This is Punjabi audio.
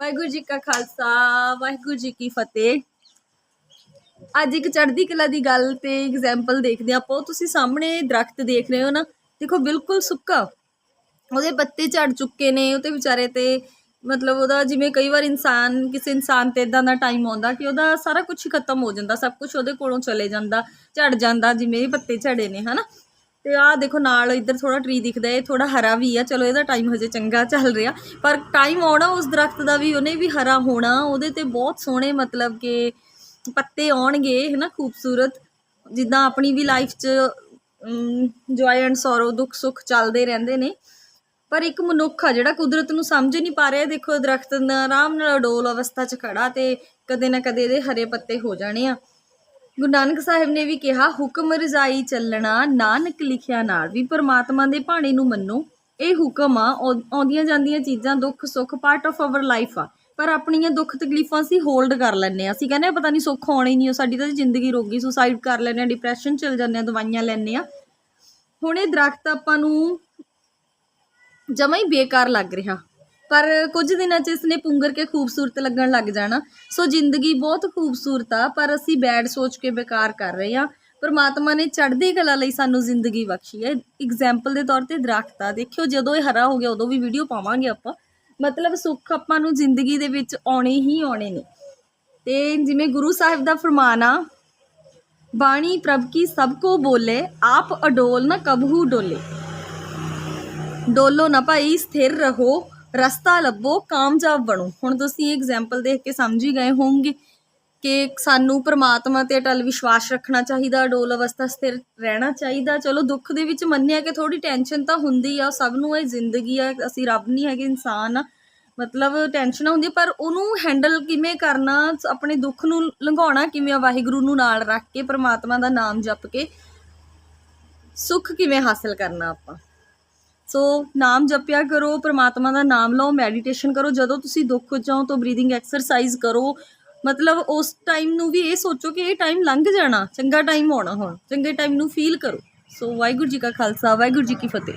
ਵਾਹਿਗੁਰੂ ਜੀ ਕਾ ਖਾਲਸਾ, ਵਾਹਿਗੁਰੂ ਜੀ ਕੀ ਫਤਿਹ। ਅੱਜ ਇੱਕ ਚੜ੍ਹਦੀ ਕਲਾ ਦੀ ਗੱਲ ਤੇ ਐਗਜ਼ਾਮਪਲ ਦੇਖਦੇ ਆਪਾਂ। ਤੁਸੀਂ ਸਾਹਮਣੇ ਦਰਖਤ ਦੇਖ ਰਹੇ ਹੋ ਨਾ, ਦੇਖੋ ਬਿਲਕੁਲ ਸੁੱਕਾ। ਉਹਦੇ ਪੱਤੇ ਝੜ ਚੁੱਕੇ ਨੇ, ਉਹ ਤੇ ਵਿਚਾਰੇ ਤੇ ਮਤਲਬ ਉਹਦਾ ਜਿਵੇਂ ਕਈ ਵਾਰ ਇਨਸਾਨ, ਕਿਸੇ ਇਨਸਾਨ ਤੇ ਇਦਾਂ ਦਾ ਟਾਈਮ ਆਉਂਦਾ ਕਿ ਉਹਦਾ ਸਾਰਾ ਕੁਝ ਖਤਮ ਹੋ ਜਾਂਦਾ, ਸਭ ਕੁਝ ਉਹਦੇ ਕੋਲੋਂ ਚਲੇ ਜਾਂਦਾ, ਝੜ ਜਾਂਦਾ, ਜਿਵੇਂ ਪੱਤੇ ਝੜੇ ਨੇ, ਹਨਾ? ਤੇ ਆਹ ਦੇਖੋ ਨਾਲ ਇੱਧਰ ਥੋੜਾ ਟਰੀ ਦਿਖਦਾ ਹੈ ਥੋੜਾ ਹਰਾ ਵੀ ਆ। ਚਲੋ, ਇਹਦਾ ਟਾਈਮ ਹਜੇ ਚੰਗਾ ਚੱਲ ਰਿਹਾ। ਪਰ ਟਾਈਮ ਆਉਣਾ, ਉਸ ਦਰਖਤ ਦਾ ਵੀ, ਉਹਨੇ ਵੀ ਹਰਾ ਹੋਣਾ। ਉਹਦੇ ਤੇ ਬਹੁਤ ਸੋਹਣੇ ਮਤਲਬ ਕਿ ਪੱਤੇ ਆਉਣਗੇ, ਹਨਾ, ਖੂਬਸੂਰਤ। ਜਿੱਦਾਂ ਆਪਣੀ ਵੀ ਲਾਈਫ 'ਚ ਜੋਏ ਐਂਡ ਸੌਰੋ ਦੁੱਖ, ਸੁੱਖ ਚੱਲਦੇ ਰਹਿੰਦੇ ਨੇ। ਪਰ ਇੱਕ ਮਨੁੱਖ ਆ, ਜਿਹੜਾ ਕੁਦਰਤ ਨੂੰ ਸਮਝ ਨਹੀਂ ਪਾ ਰਿਹਾ, ਦੇਖੋ ਦਰਖਤ ਆਰਾਮ ਨਾਲ ਅਡੋਲ ਅਵਸਥਾ 'ਚ ਖੜਾ ਤੇ ਕਦੇ ਨਾ ਕਦੇ ਇਹਦੇ ਹਰੇ ਪੱਤੇ ਹੋ ਜਾਣੇ ਆ। ਗੁਰੂ ਨਾਨਕ ਸਾਹਿਬ ਨੇ ਵੀ ਕਿਹਾ, ਹੁਕਮ ਰਜ਼ਾਈ ਚੱਲਣਾ, ਨਾਨਕ ਲਿਖਿਆ ਨਾਲ ਵੀ ਪਰਮਾਤਮਾ ਦੇ ਭਾਣੇ ਨੂੰ ਮੰਨੋ। ਇਹ ਹੁਕਮ ਆ ਆਉਂਦੀਆਂ ਜਾਂਦੀਆਂ ਚੀਜ਼ਾਂ ਦੁੱਖ, ਸੁੱਖ ਪਾਰਟ ਆਫ ਆਵਰ ਲਾਈਫ ਆ। ਪਰ ਆਪਣੀਆਂ ਦੁੱਖ ਤਕਲੀਫਾਂ ਅਸੀਂ ਹੋਲਡ ਕਰ ਲੈਂਦੇ ਆ ਅਸੀਂ ਕਹਿੰਦੇ ਪਤਾ ਨਹੀਂ ਸੁੱਖ ਆਉਣਾ ਹੀ ਨਹੀਂ ਉਹ ਸਾਡੀ ਤਾਂ ਜ਼ਿੰਦਗੀ ਰੋਗੀ ਸੁਸਾਈਡ ਕਰ ਲੈਂਦੇ ਆ ਡਿਪਰੈਸ਼ਨ ਚਲ ਜਾਂਦੇ ਆ ਦਵਾਈਆਂ ਲੈਂਦੇ ਆ ਹੁਣ ਇਹ ਦਰਖਤ ਆਪਾਂ ਨੂੰ ਜਮਾ ਹੀ ਬੇਕਾਰ ਲੱਗ ਰਿਹਾ। ਪਰ ਕੁਝ ਦਿਨਾਂ 'ਚ ਇਸਨੇ ਪੁੰਗਰ ਕੇ ਖੂਬਸੂਰਤ ਲੱਗਣ ਲੱਗ ਜਾਣਾ। ਸੋ ਜ਼ਿੰਦਗੀ ਬਹੁਤ ਖੂਬਸੂਰਤ ਆ, ਪਰ ਅਸੀਂ ਬੈਡ ਸੋਚ ਕੇ ਬੇਕਾਰ ਕਰ ਰਹੇ ਆ ਪਰਮਾਤਮਾ ਨੇ ਚੜ੍ਹਦੀ ਕਲਾ ਲਈ ਸਾਨੂੰ ਜ਼ਿੰਦਗੀ ਬਖਸ਼ੀ ਹੈ। ਐਗਜ਼ਾਮਪਲ ਦੇ ਤੌਰ ਤੇ ਦਰਖਤ ਆ। ਦੇਖਿਓ, ਜਦੋਂ ਇਹ ਹਰਾ ਹੋ ਗਿਆ, ਉਦੋਂ ਵੀ ਵੀਡੀਓ ਪਾਵਾਂਗੇ ਆਪਾਂ। ਮਤਲਬ ਸੁੱਖ ਆਪਾਂ ਨੂੰ ਜ਼ਿੰਦਗੀ ਦੇ ਵਿੱਚ ਆਉਣੇ ਹੀ ਆਉਣੇ ਨੇ। ਤੇ ਜਿਵੇਂ ਗੁਰੂ ਸਾਹਿਬ ਦਾ ਫਰਮਾਨ ਆ, ਬਾਣੀ ਪ੍ਰਭ ਕੀ ਸਭ ਕੋ ਬੋਲੇ, ਆਪ ਅਡੋਲ ਨਾ ਕਬਹੂ ਡੋਲੇ। ਡੋਲੋ ਨਾ ਭਾਈ, ਸਥਿਰ ਰਹੋ। ਰਸਤਾ ਲੱਭੋ, ਕਾਮਯਾਬ ਬਣੋ। ਹੁਣ ਤੁਸੀਂ ਇਹ ਐਗਜ਼ਾਮਪਲ ਦੇਖ ਕੇ ਸਮਝ ਹੀ ਗਏ ਹੋਵੋਗੇ ਕਿ ਸਾਨੂੰ ਪ੍ਰਮਾਤਮਾ ਤੇ ਅਟਲ ਵਿਸ਼ਵਾਸ ਰੱਖਣਾ ਚਾਹੀਦਾ, ਅਡੋਲ ਅਵਸਥਾ ਸਥਿਰ ਰਹਿਣਾ ਚਾਹੀਦਾ। ਚਲੋ, ਦੁੱਖ ਦੇ ਵਿੱਚ ਮੰਨਿਆ ਕਿ ਥੋੜੀ ਟੈਨਸ਼ਨ ਤਾਂ ਹੁੰਦੀ ਆ, ਸਭ ਨੂੰ ਇਹ ਜ਼ਿੰਦਗੀ ਆ, ਅਸੀਂ ਰੱਬ ਨਹੀਂ ਹੈਗੇ, ਇਨਸਾਨ ਆ। ਮਤਲਬ ਟੈਨਸ਼ਨ ਹੁੰਦੀ ਪਰ ਉਹਨੂੰ ਹੈਂਡਲ ਕਿਵੇਂ ਕਰਨਾ, ਆਪਣੇ ਦੁੱਖ ਨੂੰ ਲੰਘਾਉਣਾ ਕਿਵੇਂ ਆ, ਵਾਹਿਗੁਰੂ ਨੂੰ ਨਾਲ ਰੱਖ ਕੇ, ਪ੍ਰਮਾਤਮਾ ਦਾ ਨਾਮ ਜਪ ਕੇ, ਸੁੱਖ ਕਿਵੇਂ ਹਾਸਲ ਕਰਨਾ ਆਪਾਂ? ਸੋ ਨਾਮ ਜਪਿਆ ਕਰੋ, ਪ੍ਰਮਾਤਮਾ ਦਾ ਨਾਮ ਲਓ ਮੈਡੀਟੇਸ਼ਨ ਕਰੋ, ਜਦੋਂ ਤੁਸੀਂ ਦੁੱਖ ਚ ਹੋ ਤਾਂ ਬਰੀਥਿੰਗ ਐਕਸਰਸਾਈਜ਼ ਕਰੋ। ਮਤਲਬ ਉਸ ਟਾਈਮ ਨੂੰ ਵੀ ਇਹ ਸੋਚੋ ਕਿ ਇਹ ਟਾਈਮ ਲੰਘ ਜਾਣਾ, ਚੰਗਾ ਟਾਈਮ ਆਉਣਾ ਹੁਣ, ਚੰਗੇ ਟਾਈਮ ਨੂੰ ਫੀਲ ਕਰੋ। ਸੋ ਵਾਹਿਗੁਰੂ ਜੀ ਕਾ ਖਾਲਸਾ, ਵਾਹਿਗੁਰੂ ਜੀ ਕੀ ਫਤਿਹ।